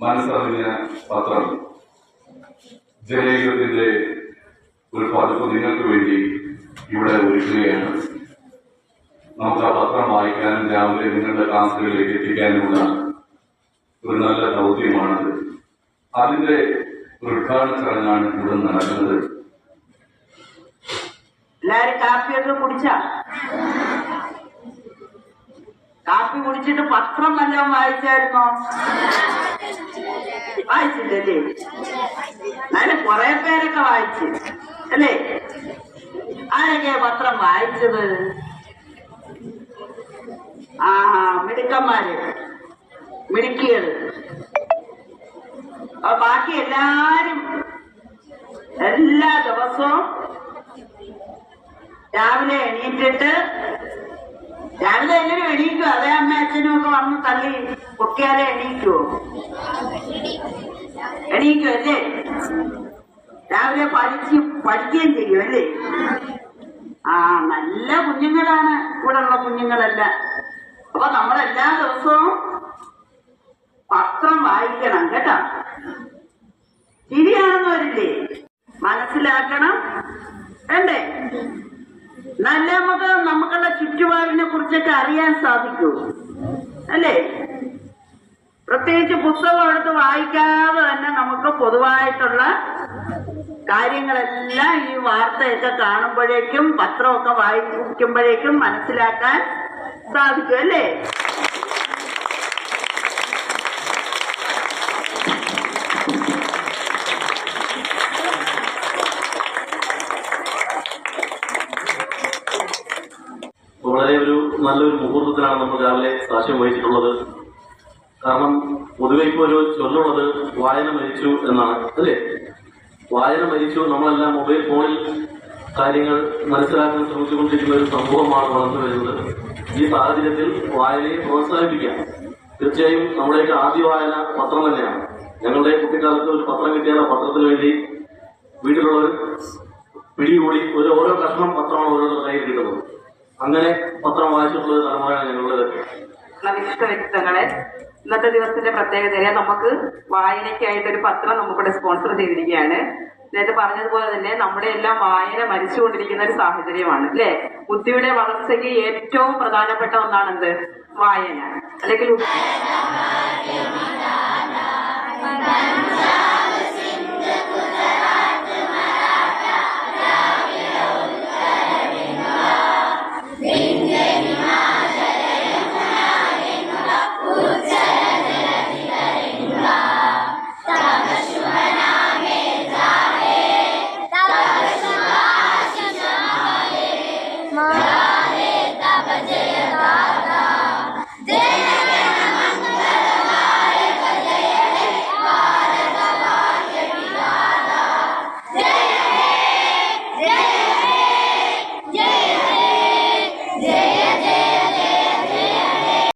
മനസ്സറിഞ്ഞ പത്രം ജനയുഗത്തിന്റെ ഒരു പതിപ്പ് നിങ്ങൾക്ക് വേണ്ടി ഇവിടെ ഒരുക്കുകയാണ്. നമുക്ക് ആ പത്രം വായിക്കാനും രാവിലെ നിങ്ങളുടെ ക്ലാസ്സുകളിലേക്ക് എത്തിക്കാനുമുള്ള ഒരു നല്ല ദൗത്യമാണത്. അതിന്റെ ഉദ്ഘാടന ചടങ്ങാണ് ഇവിടെ നടക്കുന്നത്. എല്ലാരും കാപ്പിയൊക്കെ കുടിച്ച? കാപ്പി കുടിച്ചിട്ട് പത്രം വല്ലതും വായിച്ചായിരുന്നോ? വായിച്ചില്ലല്ലേ അതിന് കുറെ പേരൊക്കെ വായിച്ചു. അല്ലേ? ആരൊക്കെയാ പത്രം വായിച്ചത്? ആ മിടുക്കന്മാര്. മിടുക്കിയത് അപ്പൊ ബാക്കി എല്ലാരും എല്ലാ ദിവസവും രാവിലെ എണീറ്റിട്ട് രാവിലെ എല്ലാവരും എണീക്കും? അതേ അമ്മ അച്ഛനും ഒക്കെ വന്ന് തള്ളി പൊക്കിയാലെ എണീക്കുവോ എണീക്കും അല്ലേ? രാവിലെ പഠിച്ച് പഠിക്കുകയും ചെയ്യും അല്ലേ? ആ നല്ല കുഞ്ഞുങ്ങളാണ്. ഇവിടെ ഉള്ള കുഞ്ഞുങ്ങളെല്ലാം. അപ്പൊ നമ്മൾ എല്ലാ ദിവസവും പത്രം വായിക്കണം കേട്ടോ? ശരിയാണെന്നവരില്ലേ മനസ്സിലാക്കണം വേണ്ടേ നല്ല നമുക്ക് നമുക്കുള്ള കുറിച്ചൊക്കെ അറിയാൻ സാധിക്കൂ. അല്ലേ? പ്രത്യേകിച്ച് പുസ്തകം എടുത്ത് വായിക്കാതെ തന്നെ നമുക്ക് പൊതുവായിട്ടുള്ള കാര്യങ്ങളെല്ലാം ഈ വാർത്തയൊക്കെ കാണുമ്പോഴേക്കും പത്രമൊക്കെ വായിക്കുമ്പോഴേക്കും മനസ്സിലാക്കാൻ സാധിക്കും അല്ലേ? വളരെ ഒരു നല്ലൊരു മുഹൂർത്തത്തിലാണ് നമ്മൾ രാവിലെ സാക്ഷ്യം വഹിച്ചിട്ടുള്ളത്. കാരണം പൊതുവെ ഇപ്പോൾ ഒരു ചൊല്ലുള്ളത് വായന മരിച്ചു എന്നാണ് അല്ലേ? വായന മരിച്ചു നമ്മളെല്ലാം മൊബൈൽ ഫോണിൽ കാര്യങ്ങൾ മനസ്സിലാക്കാൻ ശ്രമിച്ചുകൊണ്ടിരിക്കുന്ന ഒരു സമൂഹമാണ് വളർന്നു വരുന്നത്. ഈ സാഹചര്യത്തിൽ വായനയെ പ്രോത്സാഹിപ്പിക്കാം. തീർച്ചയായും നമ്മുടെയൊക്കെ ആദ്യ വായന പത്രം തന്നെയാണ്. ഞങ്ങളുടെ കുട്ടിക്കാലത്ത് ഒരു പത്രം കിട്ടിയാൽ പത്രത്തിന് വേണ്ടി വീട്ടിലുള്ളവർ പിടികൂടി ഒരു ഓരോ കഷ്ണം പത്രമാണ് ഓരോരുത്തർ കയ്യിൽ കിട്ടുന്നത്. അങ്ങനെ പത്രം വായിച്ചിട്ടുള്ള തലമുറയാണ് ഞങ്ങളുടേതൊക്കെ വിശിഷ്ട വ്യക്തിത്വങ്ങളെ. ഇന്നത്തെ ദിവസത്തിന്റെ പ്രത്യേകത നമുക്ക് വായനയ്ക്കായിട്ട് ഒരു പത്രം നമുക്കിവിടെ സ്പോൺസർ ചെയ്തിരിക്കുകയാണ്. നേരത്തെ പറഞ്ഞതുപോലെ തന്നെ നമ്മുടെ എല്ലാം വായന മരിച്ചുകൊണ്ടിരിക്കുന്ന ഒരു സാഹചര്യമാണ് അല്ലെ? ബുദ്ധിയുടെ വളർച്ചയ്ക്ക് ഏറ്റവും പ്രധാനപ്പെട്ട ഒന്നാണെന്ത്? വായന. അല്ലെങ്കിൽ Mom.